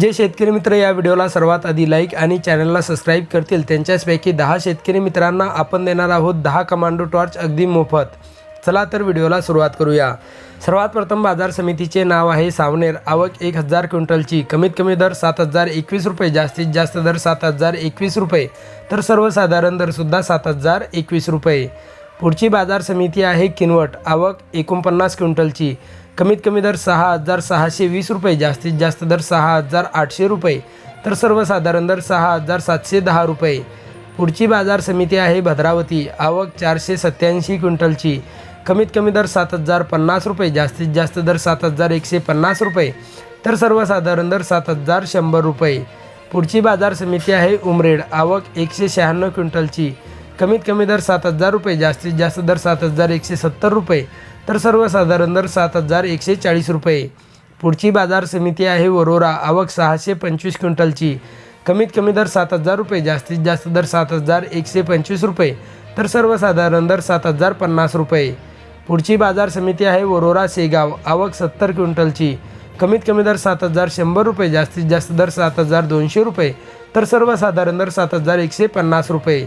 जे शेतकरी मित्र या व्हिडिओला सर्वात आधी लाईक आणि चॅनलला सबस्क्राईब करतील त्यांच्याचपैकी दहा शेतकरी मित्रांना आपण देणार आहोत दहा कमांडो टॉर्च अगदी मोफत. चला तर व्हिडिओला सुरुवात करूया. सर्वात प्रथम बाजार समितीचे नाव आहे सावनेर. आवक एक हजार क्विंटलची. कमीत कमी दर सात हजार एकवीस रुपये जास्तीत जास्त दर सात हजार एकवीस रुपये. तर सर्वसाधारण दरसुद्धा सात हजार एकवीस रुपये. पुढची बाजार समिती आहे किनवट. आवक एकोणपन्नास क्विंटलची. कमीत कमी दर सहा हजार सहाशे वीस रुपये जास्तीत जास्त दर सहा हजार आठशे रुपये. तर सर्वसाधारण दर सहा हजार सातशे दहा रुपये. पुढची बाजार समिती आहे भद्रावती आवक चारशे सत्याऐंशी क्विंटलची. कमीत कमी दर सात हजार पन्नास रुपये जास्तीत जास्त दर सात हजार एकशे पन्नास रुपये. तर सर्वसाधारण दर सात हजार शंभर रुपये. पुढची बाजार समिती आहे उमरेड आवक एकशे शहाण्णव क्विंटलची. कमीत कमी दर सात हजार रुपये जास्तीत जास्त दर सात हजार एकशे सत्तर रुपये तर सर्वसाधारण दर सात हजार एकशे चाळीस रुपये. पुढची बाजार समिती आहे वरोरा आवक सहाशे पंचवीस क्विंटलची. कमीत कमी दर सात हजार रुपये जास्तीत जास्त दर सात हजार एकशे पंचवीस रुपये तर सर्वसाधारण दर सात हजार पन्नास रुपये. पुढची बाजार समिती आहे वरोरा शेगाव आवक सत्तर क्विंटलची. कमीत कमी दर सात हजार शंभर रुपये जास्तीत जास्त दर सात हजार दोनशे रुपये तर सर्वसाधारण दर सात हजार एकशे पन्नास रुपये.